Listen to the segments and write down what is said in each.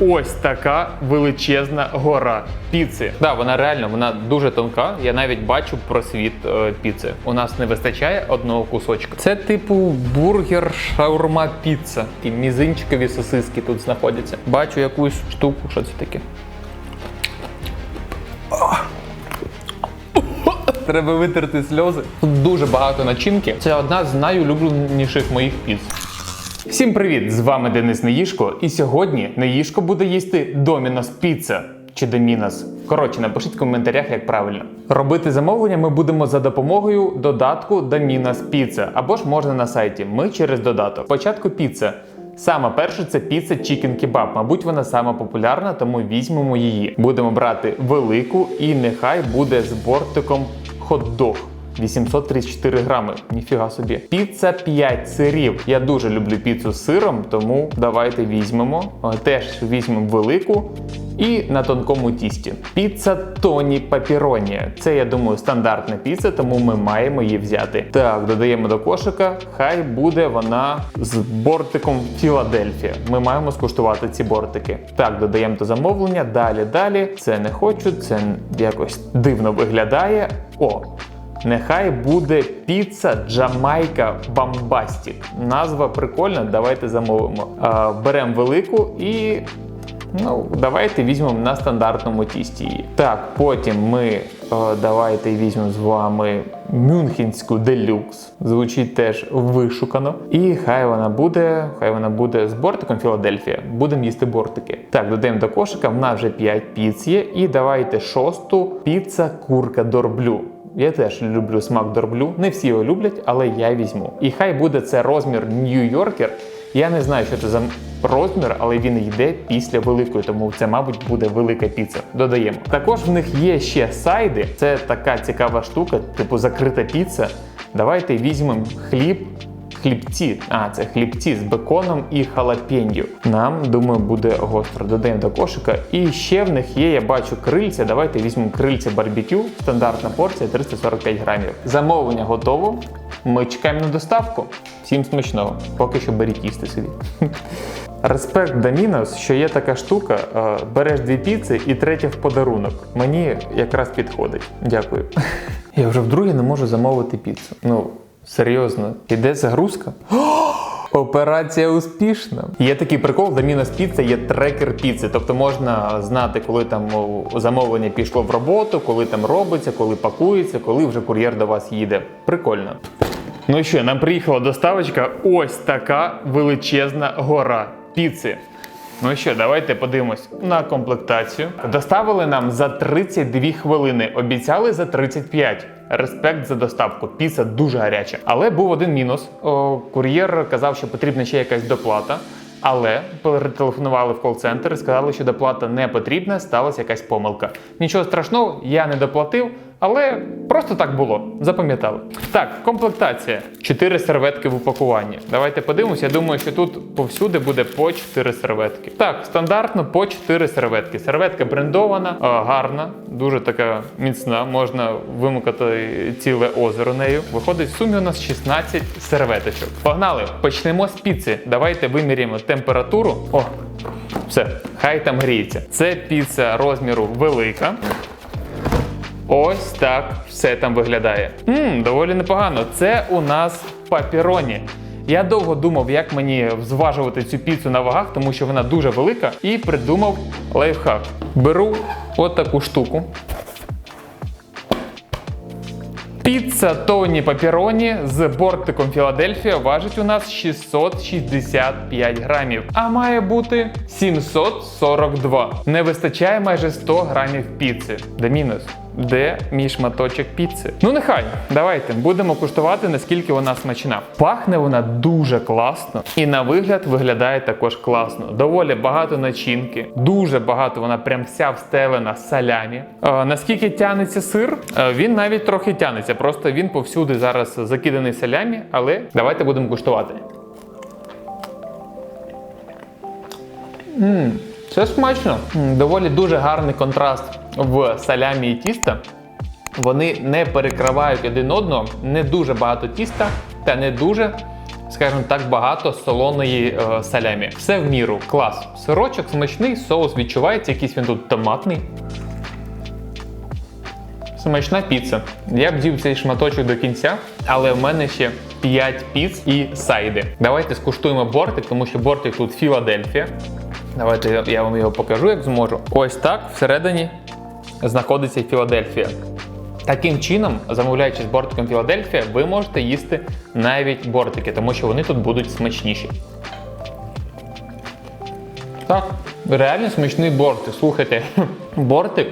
ось така величезна гора піци. Да, вона реально вона дуже тонка. Я навіть бачу просвіт е, піци. У нас не вистачає одного кусочка. Це типу бургер, шаурма, піца. Ті мізинчикові сосиски тут знаходяться. Бачу якусь штуку, що це таке. Треба витерти сльози. Тут дуже багато начинки. Це одна з найулюбленіших моїх піц. Всім привіт! З вами Денис Неїшко. І сьогодні Неїшко буде їсти Домінос Піца. Чи Домінос. Коротше, напишіть в коментарях, як правильно. Робити замовлення ми будемо за допомогою додатку Домінос Піца. Або ж можна на сайті. Ми через додаток. Спочатку піца. Саме перше це піца Chicken Kebab. Мабуть, вона сама популярна, тому візьмемо її. Будемо брати велику і нехай буде з бортиком хот-дог. 834 грами. Ніфіга собі. Піца 5 сирів. Я дуже люблю піцу з сиром, тому давайте візьмемо. Е, Теж візьмемо велику. І на тонкому тісті. Піца Тоні Папіроні. Це, я думаю, стандартна піца, тому ми маємо її взяти. Так, додаємо до кошика. Хай буде вона з бортиком Філадельфія. Ми маємо скуштувати ці бортики. Так, додаємо до замовлення. Далі, далі. Це не хочу, це якось дивно виглядає. О, Нехай буде піца Джамайка Бамбастік. Назва прикольна, давайте замовимо. Беремо велику і. Ну, давайте візьмемо на стандартному тісті її. Так, потім ми давайте візьмемо з вами мюнхенську делюкс. Звучить теж вишукано. І хай вона буде, хай вона буде з бортиком Філадельфія. Будемо їсти бортики. Так, додаємо до кошика. В нас вже 5 піц є. І давайте шосту піца курка дорблю. Я теж люблю смак дорблю. Не всі його люблять, але я візьму. І хай буде це розмір Нью-Йоркер. Я не знаю, що це за розмір, але він йде після великої, тому це, мабуть, буде велика піца. Додаємо. Також в них є ще сайди. Це така цікава штука, типу закрита піца. Давайте візьмемо хліб. Хлібці, а це хлібці з беконом і халапеньо. Нам думаю, буде гостро. Додаємо до кошика. І ще в них є, я бачу крильця. Давайте візьмемо крильця барбекю. Стандартна порція 345 грамів. Замовлення готово. Ми чекаємо на доставку. Всім смачного. Поки що беріть їсти собі. Респект Домінос, що є така штука, е, береш дві піци і третя в подарунок. Мені якраз підходить. Дякую. Я вже вдруге не можу замовити піцу. Ну, серйозно, іде загрузка. Операція успішна. Є такий прикол, Домінос Піца є трекер піци. Тобто можна знати, коли там замовлення пішло в роботу, коли там робиться, коли пакується, коли вже кур'єр до вас їде. Прикольно. Ну що, нам приїхала доставочка. Ось така величезна гора піци. Ну що, давайте подивимось на комплектацію. Доставили нам за 32 хвилини, обіцяли за 35. Респект за доставку. Піца дуже гаряча. Але був один мінус. О, кур'єр казав, що потрібна ще якась доплата. Але перетелефонували в кол-центр і сказали, що доплата не потрібна, сталася якась помилка. Нічого страшного, я не доплатив, але просто так було. Запам'ятали. Так, комплектація. Чотири серветки в упакуванні. Давайте подивимося. Я думаю, що тут повсюди буде по 4 серветки. Так, стандартно по 4 серветки. Серветка брендована, гарна, дуже така міцна. Можна вимукати ціле озеро нею. Виходить, в сумі у нас 16 серветочок. Погнали! Почнемо з піци. Давайте виміряємо температуру. О, все, хай там гріється. Це піца розміру велика. Ось так все там виглядає. Мм, доволі непогано. Це у нас папіроні. Я довго думав, як мені зважувати цю піцу на вагах, тому що вона дуже велика, і придумав лайфхак. Беру от таку штуку. Піца Тоні Папіроні з бортиком Філадельфія важить у нас 665 грамів, а має бути 742. Не вистачає майже 100 грамів піци. Де мінус? Де мій шматочок піци? Ну нехай, давайте будемо куштувати, наскільки вона смачна. Пахне вона дуже класно, і на вигляд виглядає також класно. Доволі багато начинки, дуже багато вона прям вся встелена салямі. Е, наскільки тянеться сир, Е, він навіть трохи тянеться, просто він повсюди зараз закиданий салямі, але давайте будемо куштувати. М, Це смачно. Доволі дуже гарний контраст в салямі і тіста. Вони не перекривають один одного, не дуже багато тіста та не дуже скажімо так, багато солоної е, салямі. Все в міру, клас. Сирочок смачний, соус відчувається, якийсь він тут томатний. Смачна піца. Я б з'їв цей шматочок до кінця, але в мене ще 5 піц і сайди. Давайте скуштуємо бортик, тому що бортик тут Філадельфія. Давайте я- вам його покажу, як зможу. Ось так всередині знаходиться Філадельфія. Таким чином, замовляючи з бортиком Філадельфія, ви можете їсти навіть бортики, тому що вони тут будуть смачніші. Так, реально смачний бортик. Слухайте, бортик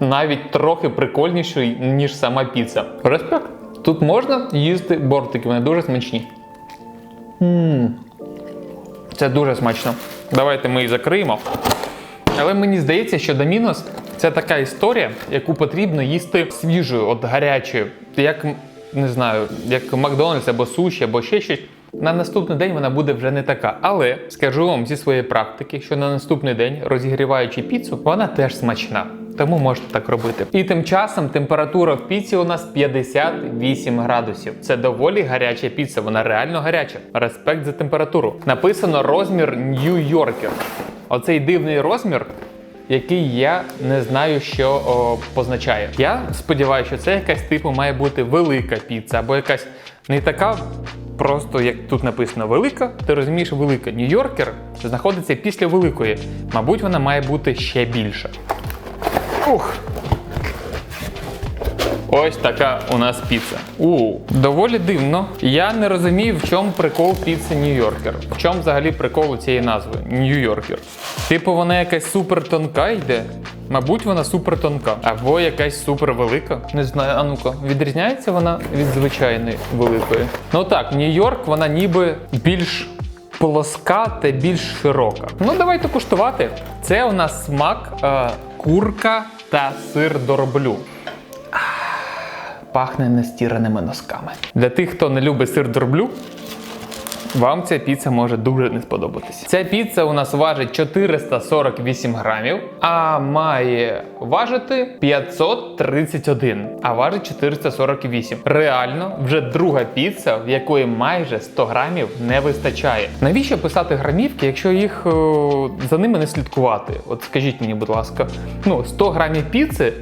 навіть трохи прикольніший, ніж сама піца. Респект. Тут можна їсти бортики, вони дуже смачні. м Це дуже смачно. Давайте ми її закриємо. Але мені здається, що Домінос це така історія, яку потрібно їсти свіжою, от гарячою. Як не знаю, як Макдональдс або суші, або ще щось. На наступний день вона буде вже не така. Але скажу вам зі своєї практики, що на наступний день, розігріваючи піцу, вона теж смачна. Тому можете так робити. І тим часом температура в піці у нас 58 градусів. Це доволі гаряча піца, вона реально гаряча. Респект за температуру. Написано розмір Нью-Йоркер. Оцей дивний розмір який я не знаю, що о, позначає. Я сподіваюся, що це якась типу має бути велика піца, або якась не така, просто як тут написано велика. Ти розумієш, велика Нью-Йоркер знаходиться після великої. Мабуть, вона має бути ще більша. Ух! Ось така у нас піца. У доволі дивно. Я не розумію, в чому прикол піци Нью-Йоркер. В чому взагалі прикол у цієї назви Нью-Йоркер. Типу, вона якась супер тонка йде. Мабуть, вона супер тонка. Або якась супер велика. Не знаю, а ну-ка, відрізняється вона від звичайної великої. Ну так, Нью-Йорк, вона ніби більш плоска та більш широка. Ну, давайте куштувати. Це у нас смак е, курка та сир дороблю пахне нестіраними носками. Для тих, хто не любить сир дроблю, вам ця піца може дуже не сподобатися. Ця піца у нас важить 448 грамів, а має важити 531, а важить 448. Реально, вже друга піца, в якої майже 100 грамів не вистачає. Навіщо писати грамівки, якщо їх о, за ними не слідкувати? От скажіть мені, будь ласка, ну 100 грамів піци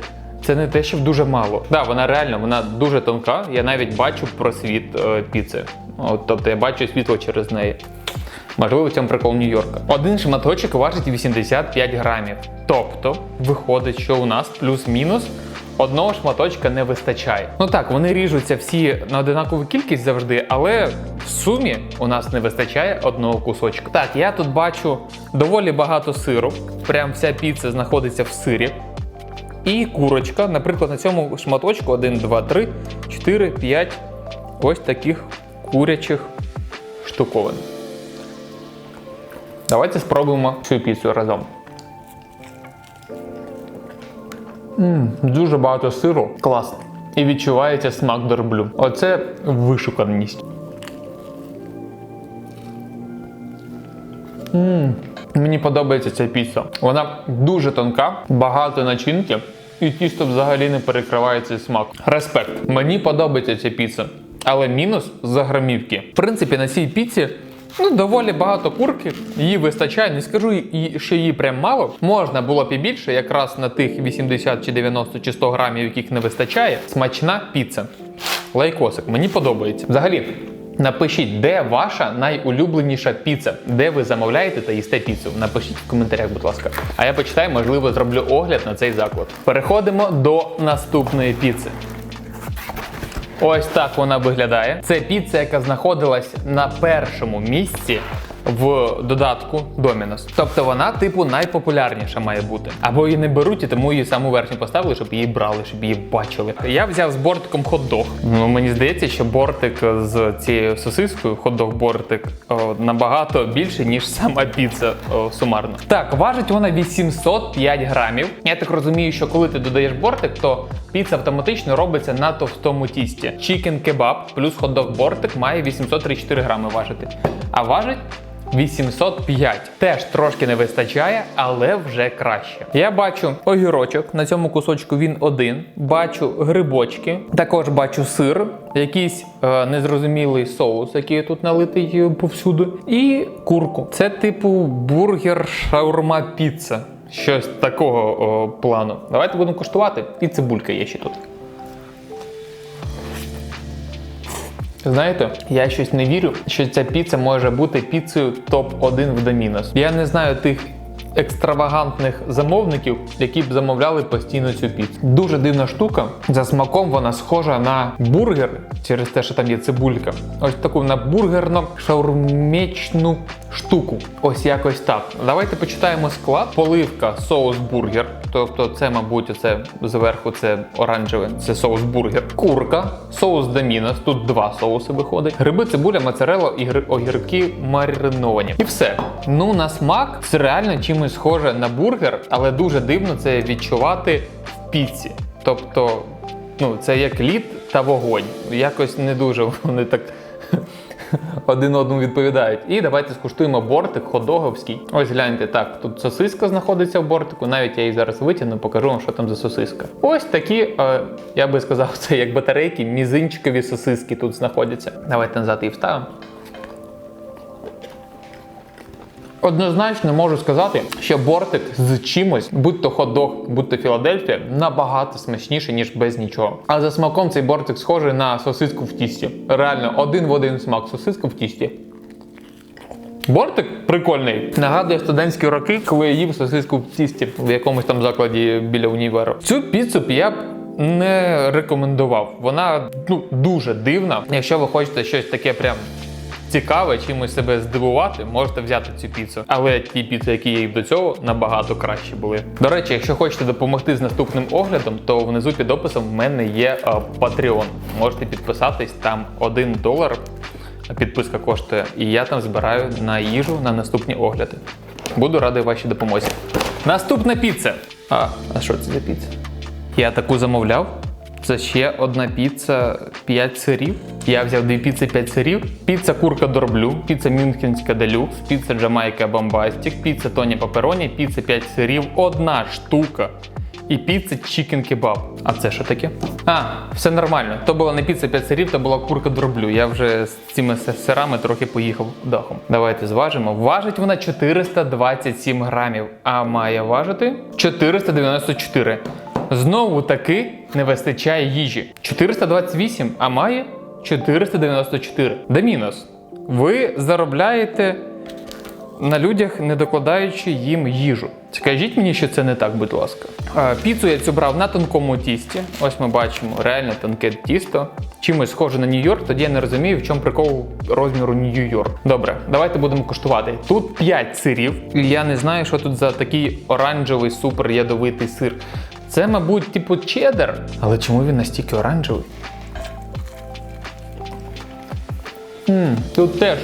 це не те, що дуже мало. Так, да, вона реально вона дуже тонка. Я навіть бачу просвіт е, піци. От, тобто я бачу світло через неї. Можливо, в цьому прикол Нью-Йорка. Один шматочок важить 85 грамів. Тобто, виходить, що у нас плюс-мінус одного шматочка не вистачає. Ну так, вони ріжуться всі на одинакову кількість завжди, але в сумі у нас не вистачає одного кусочка. Так, я тут бачу доволі багато сиру. Прям вся піца знаходиться в сирі. І курочка, наприклад, на цьому шматочку 1, 2, 3, 4, 5 ось таких курячих штуковин. Давайте спробуємо цю піцу разом. Ммм, дуже багато сиру. Класно. І відчувається смак дорблю. Оце вишуканість. Ммм. Мені подобається ця піца. Вона дуже тонка, багато начинки, і тісто взагалі не перекриває цей смак. Респект. Мені подобається ця піца. Але мінус за грамівки. В принципі, на цій піці ну, доволі багато курки, її вистачає. Не скажу, що її прям мало. Можна було б і більше, якраз на тих 80 чи 90 чи 100 грамів, яких не вистачає. Смачна піца. Лайкосик, мені подобається. Взагалі, напишіть, де ваша найулюбленіша піца, де ви замовляєте та їсте піцу. Напишіть в коментарях, будь ласка. А я почитаю, можливо, зроблю огляд на цей заклад. Переходимо до наступної піци. Ось так вона виглядає. Це піца, яка знаходилась на першому місці в додатку Domino's. Тобто вона, типу, найпопулярніша має бути. Або її не беруть, і тому її саму верхню поставили, щоб її брали, щоб її бачили. Я взяв з бортиком хот-дог. Ну мені здається, що бортик з цією сосискою, хот-дог бортик, набагато більше, ніж сама піца сумарно. Так, важить вона 805 грамів. Я так розумію, що коли ти додаєш бортик, то піца автоматично робиться на товстому тісті. Чікен кебаб плюс хот-дог бортик має 834 грами важити. А важить 805. Теж трошки не вистачає, але вже краще. Я бачу огірочок. На цьому кусочку він один. Бачу грибочки. Також бачу сир, якийсь е, незрозумілий соус, який тут налитий е, повсюди. І курку. Це типу бургер, шаурма, піца. Щось такого о, плану. Давайте будемо куштувати. І цибулька є ще тут. Знаєте, я щось не вірю, що ця піца може бути піцею топ-1 в Домінос. Я не знаю тих екстравагантних замовників, які б замовляли постійно цю піцу. Дуже дивна штука. За смаком вона схожа на бургер через те, що там є цибулька. Ось таку на бургерно-шаурмечну штуку. Ось якось так. Давайте почитаємо склад. Поливка, соус бургер. Тобто, це, мабуть, оце зверху це оранжеве, це соус бургер. Курка, соус домінос. Тут два соуси виходить. Гриби, цибуля, моцарелла і огірки мариновані. І все. Ну, на смак це реально чимось схоже на бургер, але дуже дивно це відчувати в піці. Тобто, ну, це як лід та вогонь. Якось не дуже вони так один одному відповідають. І давайте скуштуємо бортик ходоговський. Ось гляньте, так, тут сосиска знаходиться в бортику. Навіть я її зараз витягну, покажу вам, що там за сосиска. Ось такі, е, я би сказав, це як батарейки, мізинчикові сосиски тут знаходяться. Давайте назад її вставимо. Однозначно можу сказати, що бортик з чимось, будь то хот-дог, будь то Філадельфія, набагато смачніше, ніж без нічого. А за смаком цей бортик схожий на сосиску в тісті. Реально, один в один смак сосиска в тісті. Бортик прикольний. Нагадує студентські роки, коли я їв сосиску в тісті в якомусь там закладі біля універу. Цю піцу я б не рекомендував. Вона ну дуже дивна. Якщо ви хочете щось таке прям цікаве, чимось себе здивувати, можете взяти цю піцу. Але ті піци, які їв до цього, набагато кращі були. До речі, якщо хочете допомогти з наступним оглядом, то внизу під описом в мене є е, Patreon. Можете підписатись там 1 долар. Підписка коштує, і я там збираю на їжу на наступні огляди. Буду радий вашій допомозі. Наступна піца. А, а що це за піца? Я таку замовляв. Це ще одна піца 5 сирів. Я взяв дві піци 5 сирів. Піца курка дорблю, піца мюнхенська делюкс, піца джамайка бомбастік, піца тоні папероні, піца 5 сирів, одна штука. І піца чікен кебаб. А це що таке? А, все нормально. То була не піца 5 сирів, то була курка дроблю. Я вже з цими сирами трохи поїхав дахом. Давайте зважимо. Важить вона 427 грамів, а має важити 494. Знову таки не вистачає їжі. 428, а має 494. Де мінус? Ви заробляєте на людях, не докладаючи їм їжу. Скажіть мені, що це не так, будь ласка. Піцу я цю брав на тонкому тісті. Ось ми бачимо реально тонке тісто. Чимось схоже на Нью-Йорк, тоді я не розумію, в чому прикол розміру Нью-Йорк. Добре, давайте будемо куштувати. Тут 5 сирів. Я не знаю, що тут за такий оранжевий супер ядовитий сир. Це, мабуть, типу чеддер. Але чому він настільки оранжевий? М, Тут теж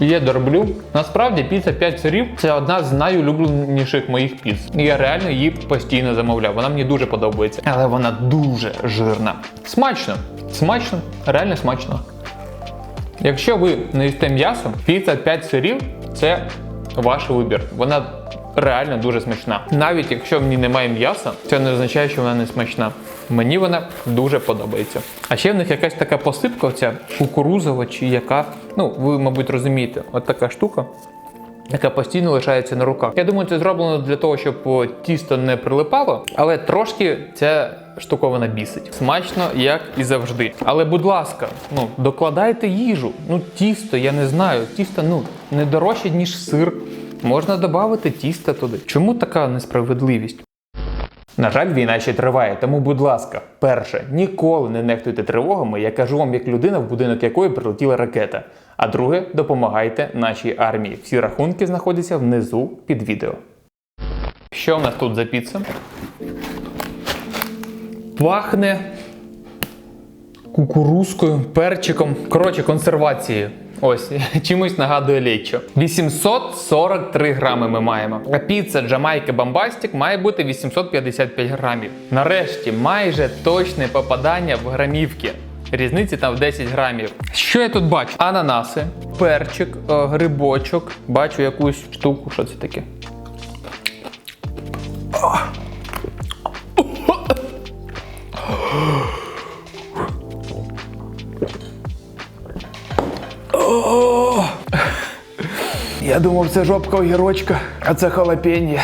є дорблю. Насправді піца 5 сирів це одна з найулюбленіших моїх піц. Я реально її постійно замовляв. Вона мені дуже подобається. Але вона дуже жирна. Смачно. Смачно, реально смачно. Якщо ви не їсте м'ясо, піца 5 сирів це ваш вибір. Вона реально дуже смачна. Навіть якщо в ній немає м'яса, це не означає, що вона не смачна. Мені вона дуже подобається. А ще в них якась така посипка, оця кукурузова чи яка. Ну, ви, мабуть, розумієте, от така штука. Яка постійно лишається на руках. Я думаю, це зроблено для того, щоб тісто не прилипало, але трошки ця штуковина бісить. Смачно, як і завжди. Але, будь ласка, ну докладайте їжу. Ну, тісто, я не знаю. Тісто ну не дорожче, ніж сир. Можна додати тісто туди. Чому така несправедливість? На жаль, війна ще триває, тому, будь ласка, перше, ніколи не нехтуйте тривогами. Я кажу вам як людина, в будинок якої прилетіла ракета. А друге, допомагайте нашій армії. Всі рахунки знаходяться внизу під відео. Що в нас тут за піца? Пахне кукурузкою, перчиком. Коротше, консервацією. Ось, чимось нагадує лечо. 843 грами ми маємо. А піца Джамайка Бомбастік має бути 855 грамів. Нарешті майже точне попадання в грамівки. Різниці там в 10 грамів. Що я тут бачу? Ананаси, перчик, е, грибочок. Бачу якусь штуку. Що це таке? Я думав, це жопка огірочка, а це халапеньє.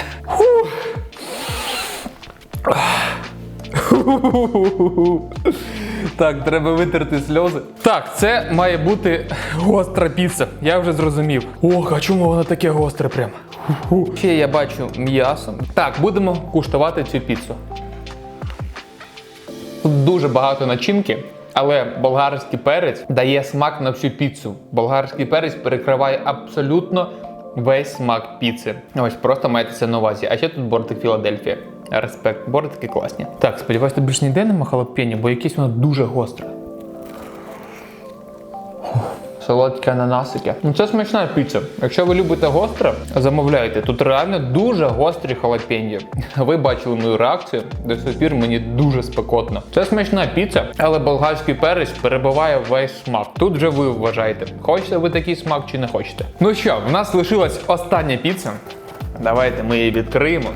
Так, треба витерти сльози. Так, це має бути гостра піца. Я вже зрозумів. Ох, а чому воно таке гостре прям? Ще я бачу м'ясо. Так, будемо куштувати цю піцу. Тут дуже багато начинки, але болгарський перець дає смак на всю піцу. Болгарський перець перекриває абсолютно весь смак піци. Ось просто маєте це на увазі. А ще тут бортик Філадельфія. Респект, бортики класні. Так, сподіваюсь, тут більш ніде нема халапені, бо якесь воно дуже гостре. Солодкі ананасики. Ну це смачна піца. Якщо ви любите гостре, замовляйте. Тут реально дуже гострі халапеньї. Ви бачили мою реакцію. До сих пір мені дуже спекотно. Це смачна піца, але болгарський перець перебиває весь смак. Тут вже ви вважаєте, хочете ви такий смак чи не хочете. Ну що, в нас лишилась остання піца. Давайте ми її відкриємо.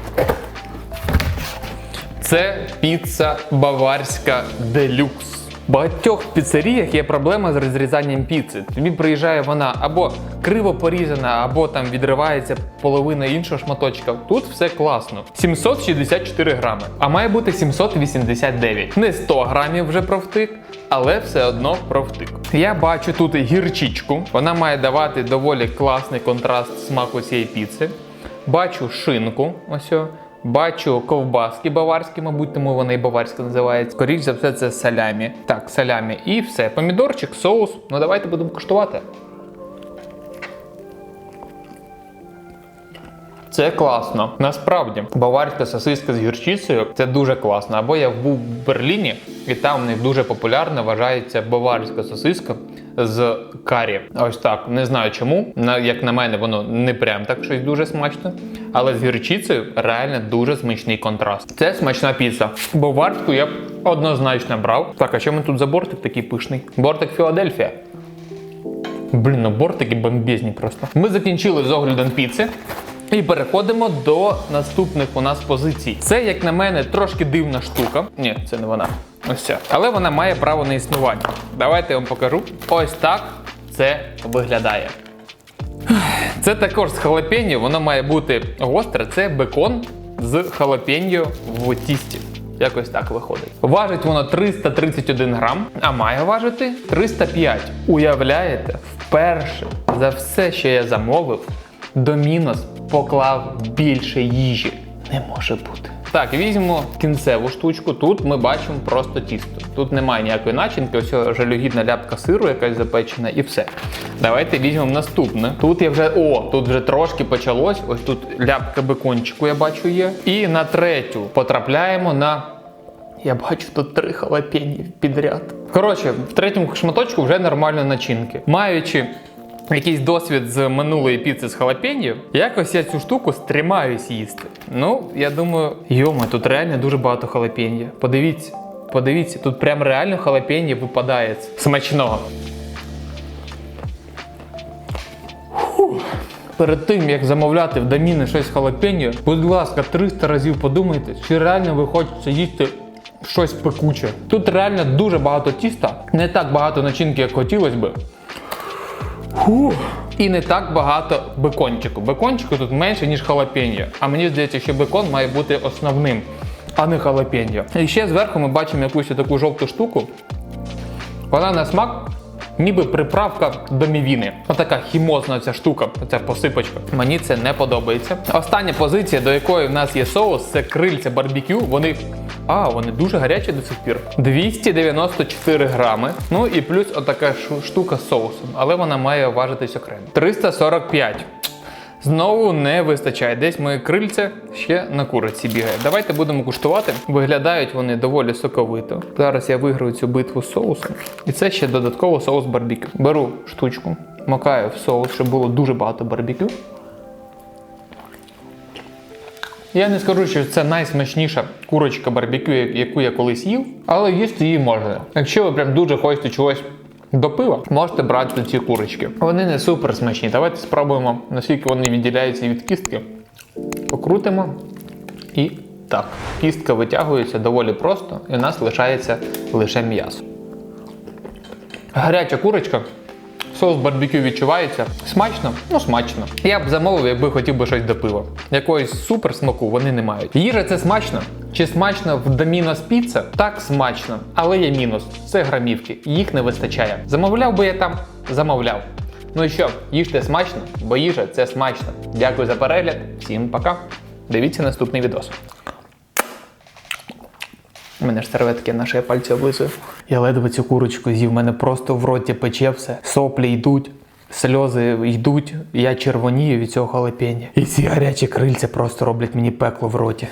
Це піца баварська делюкс. В багатьох піцеріях є проблема з розрізанням піци. Тобі приїжджає вона або криво порізана, або там відривається половина іншого шматочка. Тут все класно. 764 грами, а має бути 789. Не 100 грамів вже провтик, але все одно провтик. Я бачу тут гірчичку. Вона має давати доволі класний контраст смаку цієї піци. Бачу шинку. Ось. Бачу ковбаски баварські, мабуть, тому вони і баварська називається. Скоріше за все, це салямі. Так, салямі. І все. Помідорчик, соус. Ну давайте будемо куштувати. Це класно. Насправді, баварська сосиска з гірчицею це дуже класно. Або я був в Берліні, і там в них дуже популярна вважається баварська сосиска з карі. Ось так. Не знаю чому. Як на мене, воно не прям так щось дуже смачне. Але з гірчицею реально дуже смачний контраст. Це смачна піца. вартку я б однозначно брав. Так, а що ми тут за бортик такий пишний? Бортик Філадельфія. Блін, ну бортики бомбезні просто. Ми закінчили з оглядом піци. І переходимо до наступних у нас позицій. Це, як на мене, трошки дивна штука. Ні, це не вона. Ось ця. Але вона має право на існування. Давайте я вам покажу. Ось так це виглядає. Це також з халапеньо, воно має бути гостре. Це бекон з халапеньо в тісті. Якось так виходить. Важить воно 331 грам, а має важити 305. Уявляєте, вперше за все, що я замовив, Домінос поклав більше їжі. Не може бути. Так, візьмемо кінцеву штучку. Тут ми бачимо просто тісто. Тут немає ніякої начинки, ось жалюгідна ляпка сиру, якась запечена, і все. Давайте візьмемо наступне. Тут я вже о, тут вже трошки почалось. Ось тут ляпка бекончику, я бачу, є. І на третю потрапляємо на. Я бачу тут три халапені підряд. Коротше, в третьому шматочку вже нормально начинки. Маючи якийсь досвід з минулої піци з халапеньо, якось я цю штуку стримаюсь їсти. Ну, я думаю, йома, тут реально дуже багато халапеньо. Подивіться, подивіться, тут прям реально халапеньо випадає. Смачного. Перед тим, як замовляти в доміни щось халапеньо, будь ласка, 300 разів подумайте, чи реально ви хочете їсти щось пекуче. Тут реально дуже багато тіста, не так багато начинки, як хотілося би. Фух. І не так багато бекончику. Бекончику тут менше, ніж халапеньо. А мені здається, що бекон має бути основним, а не халапеньо. І ще зверху ми бачимо якусь таку жовту штуку. Вона на смак. Ніби приправка до мівіни. Отака хімозна ця штука, ця посипочка. Мені це не подобається. Остання позиція, до якої в нас є соус, це крильця барбекю. Вони. А, вони дуже гарячі до сих пір. 294 грами. Ну і плюс отака штука з соусом, але вона має важитись окремо. 345. Знову не вистачає. Десь моє крильце ще на куриці бігає. Давайте будемо куштувати. Виглядають вони доволі соковито. Зараз я виграю цю битву з соусом. І це ще додатково соус барбекю. Беру штучку, макаю в соус, щоб було дуже багато барбекю. Я не скажу, що це найсмачніша курочка барбекю, яку я колись їв, але їсти її можна. Якщо ви прям дуже хочете чогось до пива, можете брати ці курочки. Вони не супер смачні. Давайте спробуємо, наскільки вони відділяються від кістки. Покрутимо і так. Кістка витягується доволі просто, і у нас лишається лише м'ясо. Гаряча курочка. Соус барбекю відчувається. Смачно? Ну смачно. Я б замовив, якби хотів би щось до пива. Якогось супер смаку вони не мають. Їжа це смачно. Чи смачно в Домінос Піца? Так смачно. Але є мінус. Це грамівки. Їх не вистачає. Замовляв би я там? Замовляв. Ну і що, їжте смачно, бо їжа це смачно. Дякую за перегляд. Всім пока. Дивіться наступний відос. У мене ж серветки наші пальці облизую. Я ледве цю курочку з'їв, мене просто в роті пече все. Соплі йдуть, сльози йдуть, я червонію від цього халепення. І ці гарячі крильця просто роблять мені пекло в роті.